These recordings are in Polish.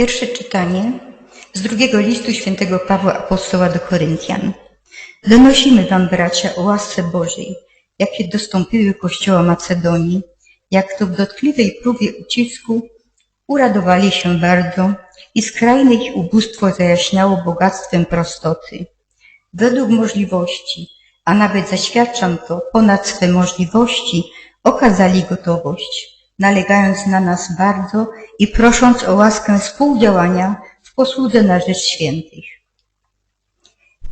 Pierwsze czytanie z drugiego listu świętego Pawła Apostoła do Koryntian. Donosimy wam, bracia, o łasce Bożej, jakie dostąpiły Kościoła Macedonii, jak to w dotkliwej próbie ucisku uradowali się bardzo i skrajne ich ubóstwo zajaśniało bogactwem prostoty. Według możliwości, a nawet zaświadczam to ponad swe możliwości, okazali gotowość, nalegając na nas bardzo i prosząc o łaskę współdziałania w posłudze na rzecz świętych.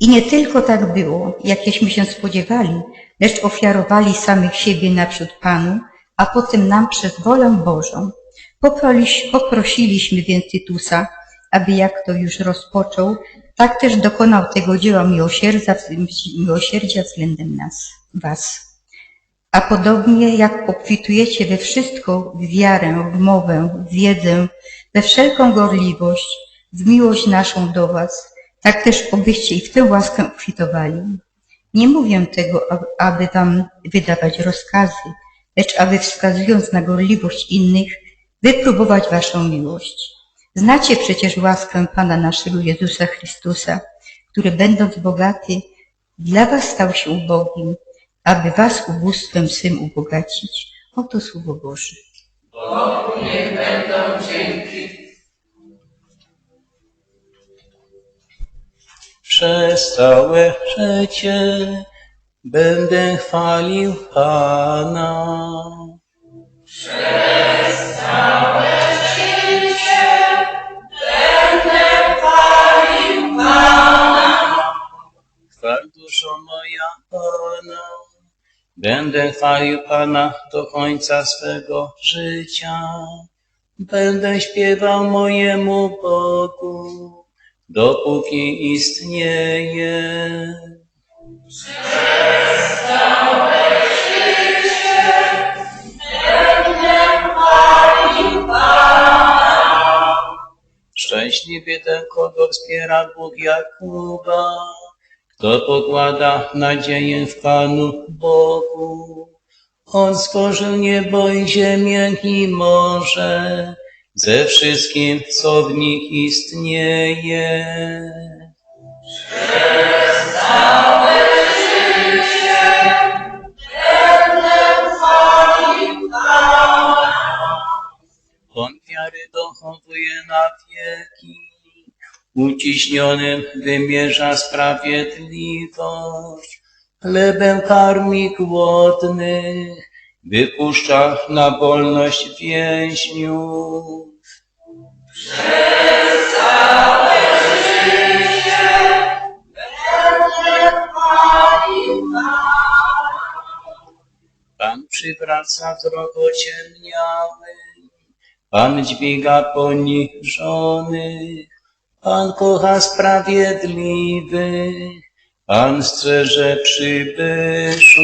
I nie tylko tak było, jakieśmy się spodziewali, lecz ofiarowali samych siebie naprzód Panu, a potem nam przez wolę Bożą. Poprosiliśmy więc Tytusa, aby jak to już rozpoczął, tak też dokonał tego dzieła miłosierdzia, miłosierdzia względem nas, was. A podobnie jak obfitujecie we wszystko, w wiarę, w mowę, w wiedzę, we wszelką gorliwość, w miłość naszą do was, tak też obyście i w tę łaskę obfitowali. Nie mówię tego, ab- aby wam wydawać rozkazy, lecz aby wskazując na gorliwość innych, wypróbować waszą miłość. Znacie przecież łaskę Pana naszego Jezusa Chrystusa, który będąc bogaty, dla was stał się ubogim, aby was ubóstwem swym ubogacić. Oto Słowo Boże. Przez całe życie będę chwalił Pana. Chwal duszo moja Pana. Będę chwalił Pana do końca swego życia. Będę śpiewał mojemu Bogu, dopóki istnieje. Szczęśliwy ten, kogo wspiera Bóg Jakuba, kto pokłada nadzieję w Panu Bogu. On stworzył niebo i ziemię i morze, ze wszystkim, co w nich istnieje. On wiary dochowuje na wieki, uciśnionym wymierza sprawiedliwość, chlebem karmi głodnych, wypuszcza na wolność więźniów. Pan przywraca wzrok ociemniały, Pan dźwiga poniżonych, Pan kocha sprawiedliwych, Pan strzeże przybyszów.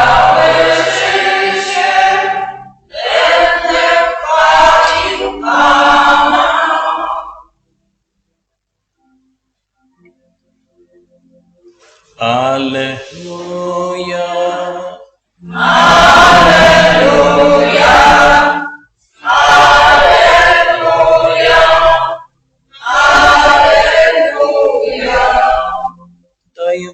Alleluja.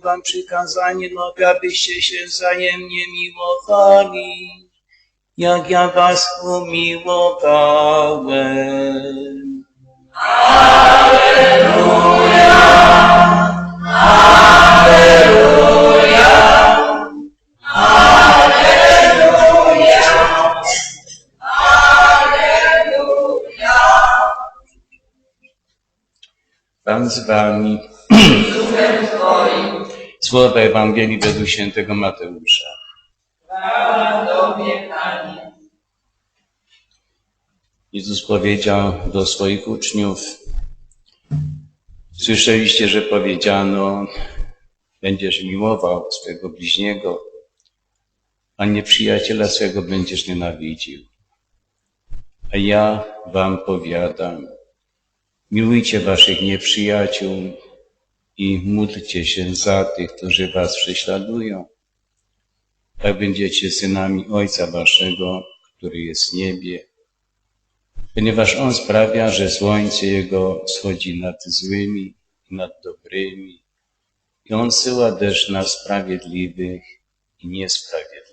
Wam przykazanie nowe, abyście się wzajemnie miłowali, jak ja was umiłowałem. Pan z wami. Słowa Ewangelii według świętego Mateusza. Jezus powiedział do swoich uczniów, słyszeliście, że powiedziano, będziesz miłował swego bliźniego, a nieprzyjaciela swego będziesz nienawidził. A ja wam powiadam, miłujcie waszych nieprzyjaciół i módlcie się za tych, którzy was prześladują. Tak będziecie synami Ojca waszego, który jest w niebie. ponieważ On sprawia, że słońce Jego wschodzi nad złymi i nad dobrymi i On syła deszcz na sprawiedliwych i niesprawiedliwych.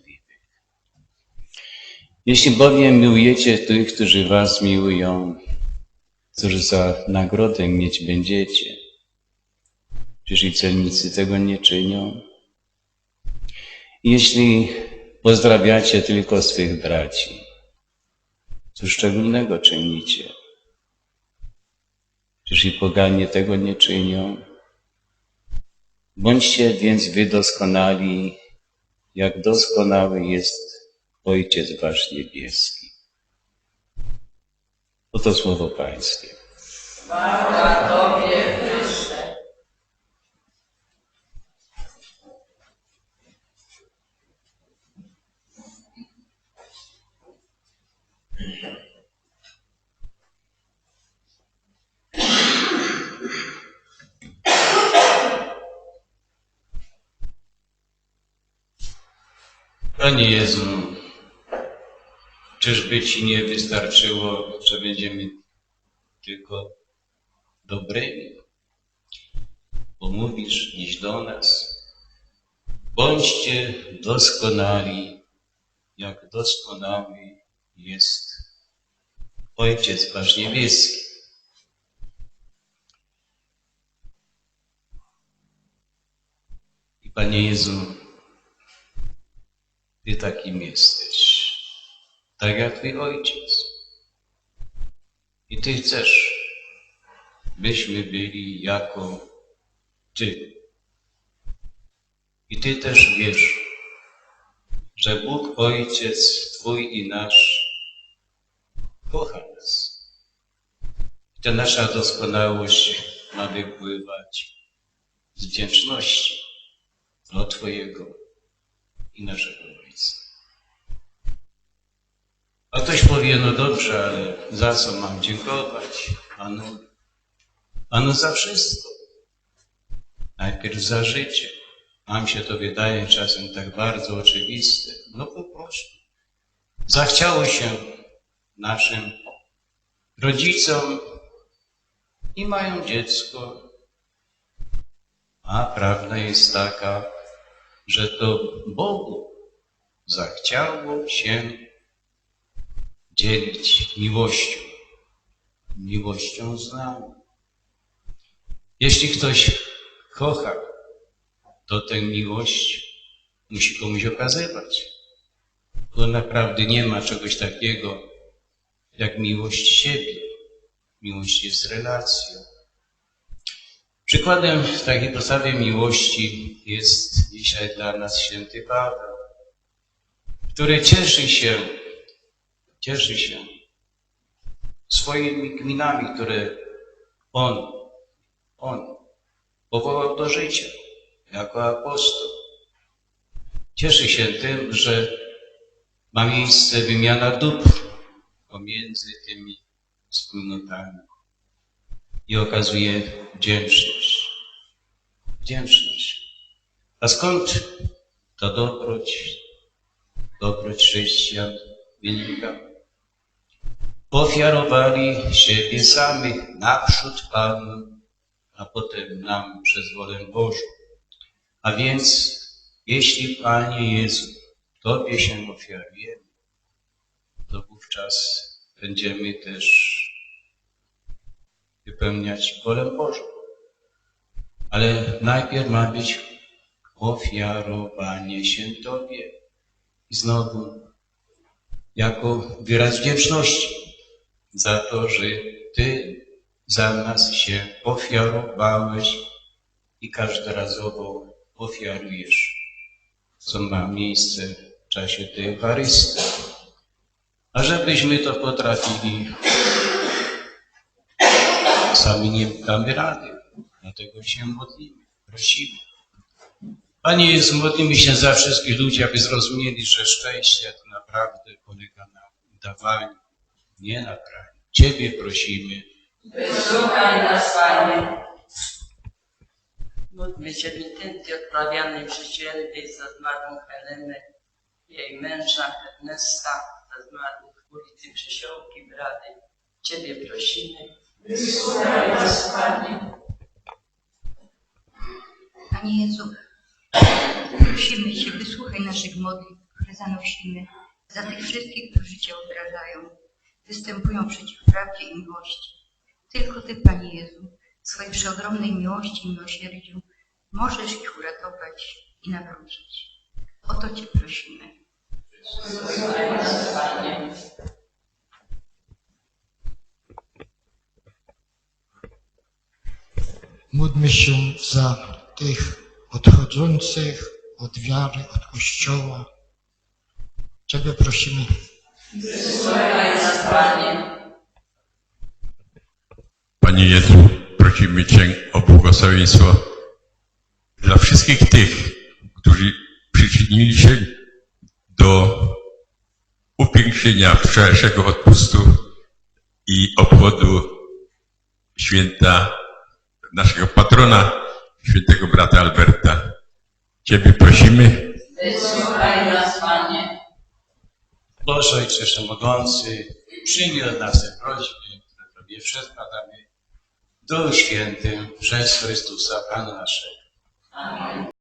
Jeśli bowiem miłujecie tych, którzy was miłują, cóż za nagrodę mieć będziecie? I celnicy tego nie czynią? Jeśli pozdrawiacie tylko swych braci, cóż szczególnego czynicie? Czyż i poganie tego nie czynią? Bądźcie więc wy doskonali, jak doskonały jest Ojciec Wasz Niebieski. Oto słowo Pańskie. Panie Jezu, czyżby Ci nie wystarczyło, że będziemy tylko dobrymi? Bo mówisz dziś do nas, bądźcie doskonali, jak doskonały jest Ojciec Wasz Niebieski. I Panie Jezu, ty takim jesteś, tak jak Twój Ojciec. I Ty chcesz, byśmy byli jako Ty. I Ty też wiesz, że Bóg Ojciec Twój i nasz kocha nas. I ta nasza doskonałość ma wypływać z wdzięczności do Twojego i naszego Ojca. A ktoś powie, no dobrze, ale za co mam dziękować Panu? Panu za wszystko. Najpierw za życie. Nam się to wydaje czasem tak bardzo oczywiste. No po prostu. Zachciało się naszym rodzicom i mają dziecko. A prawda jest taka, że to Bogu zachciało się dzielić miłością, miłością z nami. Jeśli ktoś kocha, to tę miłość musi komuś okazywać. Bo naprawdę nie ma czegoś takiego jak miłość siebie. Miłość jest relacją. Przykładem takiej podstawy miłości jest dzisiaj dla nas święty Paweł, który cieszy się, cieszy się swoimi gminami, które on, on powołał do życia jako apostoł. Cieszy się tym, że ma miejsce wymiana dóbr pomiędzy tymi wspólnotami i okazuje wdzięczność. Wdzięczność. A skąd ta dobroć, dobroć chrześcijan wynika? Ofiarowali siebie samych naprzód Panu, a potem nam przez wolę Bożą. A więc, jeśli Panie Jezu, Tobie się ofiarujemy, to wówczas będziemy też wypełniać wolę Bożą. Ale najpierw ma być ofiarowanie się Tobie. I znowu, jako wyraz wdzięczności za to, że Ty za nas się ofiarowałeś i każdorazowo ofiarujesz, co ma miejsce w czasie tej Eucharystii. A żebyśmy to potrafili, sami nie damy rady. Dlatego się modlimy, prosimy. Panie Jezu, modlimy się za wszystkich ludzi, aby zrozumieli, że szczęście to naprawdę polega na dawaniu, nie na braniu. Ciebie prosimy. Wysłuchaj nas, Panie. Módlmy się intencji odprawianej przy za zmarłą Helenę, jej męża Ernesta, za zmarłych ulicy Przysiołki Brady, Ciebie prosimy. Panie Jezu, prosimy Cię, wysłuchaj naszych modlitw, które zanosimy za tych wszystkich, którzy Cię odrażają, występują przeciw prawdzie i miłości. Tylko Ty, Panie Jezu, w swojej przeogromnej miłości i miłosierdziu możesz ich uratować i nawrócić. O to Cię prosimy. Panie. Módlmy się za tych odchodzących od wiary, od Kościoła. Ciebie prosimy. Panie Jezu, prosimy Cię o błogosławieństwo dla wszystkich tych, którzy przyczynili się do upiększenia wczorajszego odpustu i obchodu święta naszego patrona, świętego brata Alberta. Ciebie prosimy, Wysłuchaj nas, Panie. Boże Ojcze Wszechmogący, przyjmij od nas te prośby, które Tobie przedkładamy, do świętym przez Chrystusa Pana naszego. Amen.